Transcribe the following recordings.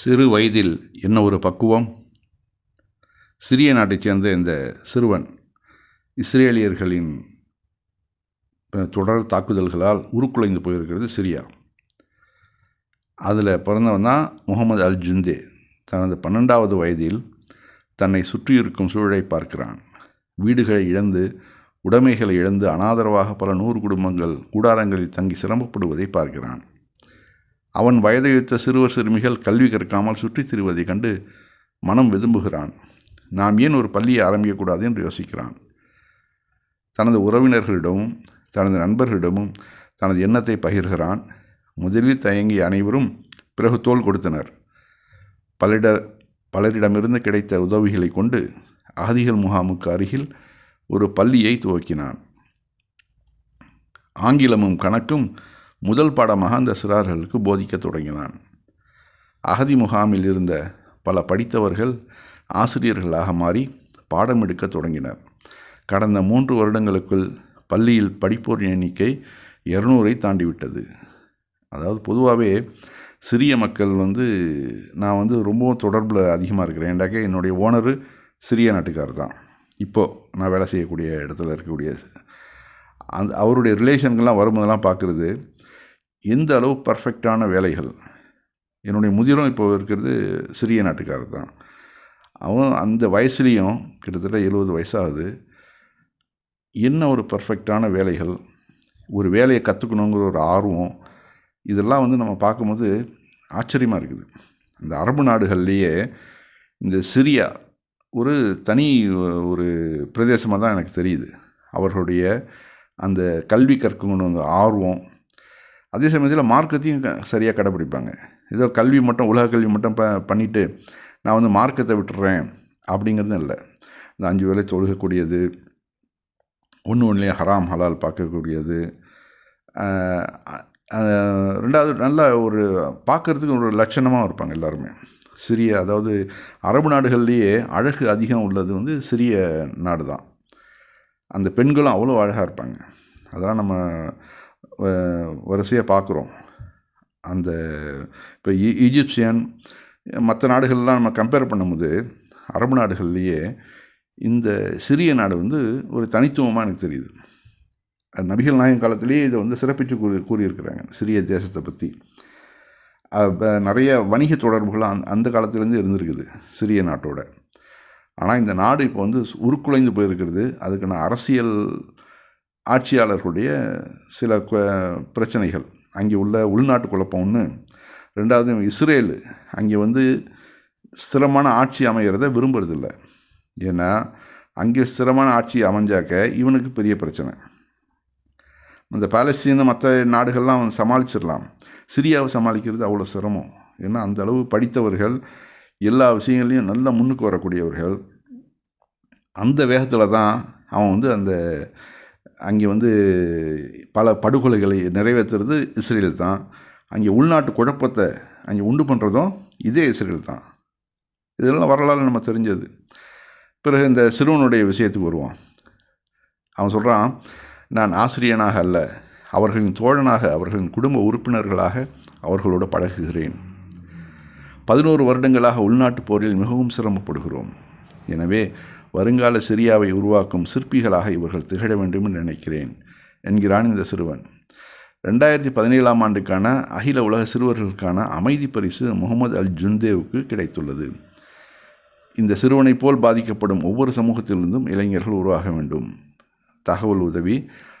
சிறு வயதில் என்ன ஒரு பக்குவம்? சிறிய நாட்டைச் சேர்ந்த இந்த சிறுவன் இஸ்ரேலியர்களின் தொடர் தாக்குதல்களால் உருக்குலைந்து போயிருக்கிறது சிரியா. அதில் பிறந்தவன் தான் முகமது அல் ஜுந்தே தனது பன்னெண்டாவது வயதில் தன்னை சுற்றியிருக்கும் சூழலை பார்க்கிறான். வீடுகளை இழந்து உடைமைகளை இழந்து அனாதரவாக பல நூறு குடும்பங்கள் கூடாரங்களில் தங்கி சிரமப்படுவதை பார்க்கிறான். அவன் வயதையுத்த சிறுவர் சிறுமிகள் கல்வி கற்காமல் சுற்றித் திரிவதைக் கண்டு மனம் விரும்புகிறான் நாம் ஏன் ஒரு பள்ளியை ஆரம்பிக்கக்கூடாது என்று யோசிக்கிறான். தனது உறவினர்களிடமும் தனது நண்பர்களிடமும் தனது எண்ணத்தை பகிர்கிறான். முதலில் தயங்கிய அனைவரும் பிறகு தோல் கொடுத்தனர். பலரிட பலரிடமிருந்து கிடைத்த உதவிகளை கொண்டு அகதிகள் முகாமுக்கு அருகில் ஒரு பள்ளியை துவக்கினான். ஆங்கிலமும் கணக்கும் முதல் பாடமாக அந்த சிறார்களுக்கு போதிக்க தொடங்கினான். அகதி முகாமில் இருந்த பல படித்தவர்கள் ஆசிரியர்களாக மாறி பாடம் எடுக்கத் தொடங்கினர். கடந்த மூன்று வருடங்களுக்குள் பள்ளியில் படிப்போர் எண்ணிக்கை இரநூறை தாண்டிவிட்டது. அதாவது பொதுவாகவே சிறிய மக்கள் வந்து நான் வந்து ரொம்பவும் தொடர்பில் அதிகமாக இருக்கிறேன். ஏண்டாக்க என்னுடைய ஓனரு சிறிய நாட்டுக்கார் தான். இப்போது நான் வேலை செய்யக்கூடிய இடத்துல இருக்கக்கூடிய அந்த அவருடைய ரிலேஷன்கள்லாம் வரும்போதெல்லாம் பார்க்குறது எந்த அளவு பர்ஃபெக்டான வேலைகள். என்னுடைய முதிரும் இப்போ இருக்கிறது சிறிய நாட்டுக்காரர் தான். அவன் அந்த வயசுலேயும் கிட்டத்தட்ட எழுபது வயசாகுது. என்ன ஒரு பர்ஃபெக்டான வேலைகள்? ஒரு வேலையை கற்றுக்கணுங்கிற ஒரு ஆர்வம். இதெல்லாம் வந்து நம்ம பார்க்கும்போது ஆச்சரியமாக இருக்குது. இந்த அரபு நாடுகள்லேயே இந்த சிரியா ஒரு தனி ஒரு பிரதேசமாக தான் எனக்கு தெரியுது. அவர்களுடைய அந்த கல்வி கற்கணுங்கிற ஆர்வம் அதே சமயத்தில் மார்க்கத்தையும் சரியாக கடைப்பிடிப்பாங்க. ஏதோ கல்வி மட்டும் உலக கல்வி மட்டும் ப பண்ணிவிட்டு நான் வந்து மார்க்கத்தை விட்டுறேன் அப்படிங்கிறதும் இல்லை. இந்த அஞ்சு வேலை தொழுகக்கூடியது ஒன்று ஒன்றுலேயும் ஹராம் ஹலால் பார்க்கக்கூடியது ரெண்டாவது நல்ல ஒரு பார்க்கறதுக்கு ஒரு லட்சணமாக இருப்பாங்க எல்லாருமே. சிறிய அதாவது அரபு நாடுகள்லேயே அழகு அதிகம் உள்ளது வந்து சிறிய நாடு தான் அந்த பெண்களும் அவ்வளோ அழகாக இருப்பாங்க. அதெல்லாம் நம்ம வரிசையாக பார்க்குறோம். அந்த இப்போ ஈ- ஈஜிப்சியன் மற்ற நாடுகள்லாம் நம்ம கம்பேர் பண்ணும்போது அரபு நாடுகள்லேயே இந்த சிறிய நாடு வந்து ஒரு தனித்துவமாக எனக்கு தெரியுது. நபிகள் நாயகம் காலத்திலேயே இதை வந்து சிறப்பித்து கூறி கூறியிருக்கிறாங்க சிறிய தேசத்தை பற்றி நிறைய வணிக தொடர்புகள் அந் அந்த காலத்துலேருந்து இருந்திருக்குது சிறிய நாட்டோட. ஆனால் இந்த நாடு இப்போ வந்து உருக்குலைந்து போயிருக்கிறது அதுக்கான அரசியல் ஆட்சியாளர்களுடைய சில பிரச்சனைகள். அங்கே உள்ள உள்நாட்டு குழப்பம் ஒன்று ரெண்டாவது இஸ்ரேல் அங்கே வந்து ஸ்திரமான ஆட்சி அமைகிறத விரும்புறதில்ல. ஏன்னா அங்கே ஸ்திரமான ஆட்சி அமைஞ்சாக்க இவனுக்கு பெரிய பிரச்சனை. இந்த பாலஸ்தீன மற்ற நாடுகள்லாம் அவன் சமாளிச்சிடலாம். சிரியாவை சமாளிக்கிறது அவ்வளோ சிரமம். ஏன்னா அந்த அளவு படித்தவர்கள் எல்லா விஷயங்களையும் நல்லா முன்னுக்கு வரக்கூடியவர்கள். அந்த வேகத்தில் தான் அவன் வந்து அந்த அங்கே வந்து பல படுகொலைகளை நிறைவேற்றுறது இஸ்ரேல் தான். அங்கே உள்நாட்டு குழப்பத்தை அங்கே உண்டு பண்ணுறதும் இதே இஸ்ரேல் தான். இதெல்லாம் வரலாறு நம்ம தெரிஞ்சது. பிறகு இந்த சிறுவனுடைய விஷயத்துக்கு வருவோம். அவன் சொல்கிறான் நான் ஆசிரியனாக அல்ல அவர்களின் தோழனாக அவர்களின் குடும்ப உறுப்பினர்களாக அவர்களோடு பழகுகிறேன். பதினோரு வருடங்களாக உள்நாட்டுப் போரில் மிகவும் சிரமப்படுகிறோம். எனவே வருங்கால சிரியாவை உருவாக்கும் சிற்பிகளாக இவர்கள் திகழ வேண்டும் என்று நினைக்கிறேன் என்கிறான் இந்த சிறுவன். ரெண்டாயிரத்தி பதினேழாம் ஆண்டுக்கான அகில உலக சிறுவர்களுக்கான அமைதி பரிசு முகமது அல் ஜுந்தேவுக்கு கிடைத்துள்ளது. இந்த சிறுவனைப் போல் பாதிக்கப்படும் ஒவ்வொரு சமூகத்திலிருந்தும் இளைஞர்கள் உருவாக வேண்டும். தகவல் உதவி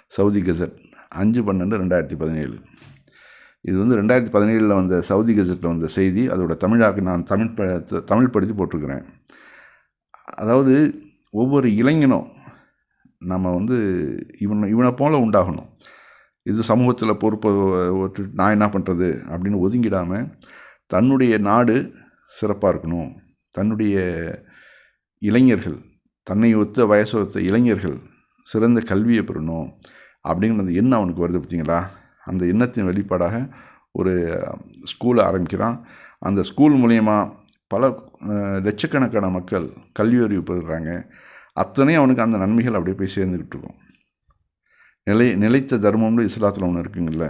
சவுதி கெசட் அஞ்சு பன்னெண்டு ரெண்டாயிரத்தி பதினேழு. இது வந்து ரெண்டாயிரத்தி பதினேழில் வந்த சவுதி கெசட்டில் வந்த செய்தி அதோட தமிழாக்கு நான் தமிழ் ப தமிழ் படுத்தி போட்டிருக்கிறேன். அதாவது ஒவ்வொரு இளைஞனும் நம்ம வந்து இவன் இவனை போல உண்டாகணும். இது சமூகத்தில் பொறுப்பை நான் என்ன பண்ணுறது அப்படின்னு ஒதுங்கிடாமல் தன்னுடைய நாடு சிறப்பாக இருக்கணும். தன்னுடைய இளைஞர்கள் தன்னை ஒத்த வயசு ஒத்த இளைஞர்கள் சிறந்த கல்வியை பெறணும் அப்படிங்கிற அந்த எண்ணம் அவனுக்கு வருது பார்த்தீங்களா? அந்த எண்ணத்தின் வெளிப்பாடாக ஒரு ஸ்கூலை ஆரம்பிக்கிறான். அந்த ஸ்கூல் மூலயமா பல லட்சக்கணக்கான மக்கள் கல்வி அறிவு பெறுறாங்க. அத்தனையும் அவனுக்கு அந்த நன்மைகள் அப்படியே போய் சேர்ந்துக்கிட்டு இருக்கும். நிலை நிலைத்த தர்மம்னு இஸ்லாத்தில் ஒன்று இருக்குங்கல்ல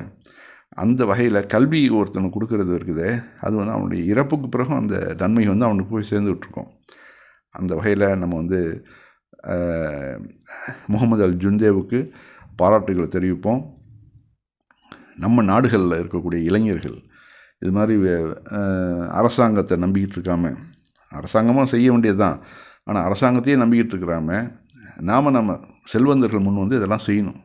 அந்த வகையில் கல்வி ஒருத்தனுக்கு கொடுக்கறது இருக்குது. அது வந்து அவனுடைய இறப்புக்கு பிறகும் அந்த நன்மை வந்து அவனுக்கு போய் சேர்ந்துட்ருக்கோம் அந்த வகையில் நம்ம வந்து முகமது அல் ஜுந்தேவுக்கு பாராட்டுகளை தெரிவிப்போம். நம்ம நாடுகளில் இருக்கக்கூடிய இளைஞர்கள் இது மாதிரி அரசாங்கத்தை நம்பிக்கிட்டு இருக்காம அரசாங்கமும் செய்ய வேண்டியது தான் ஆனால் அரசாங்கத்தையே நம்பிக்கிட்டு இருக்கிறாம நாம் நம்ம செல்வந்தர்கள் முன் வந்து இதெல்லாம் செய்யணும்.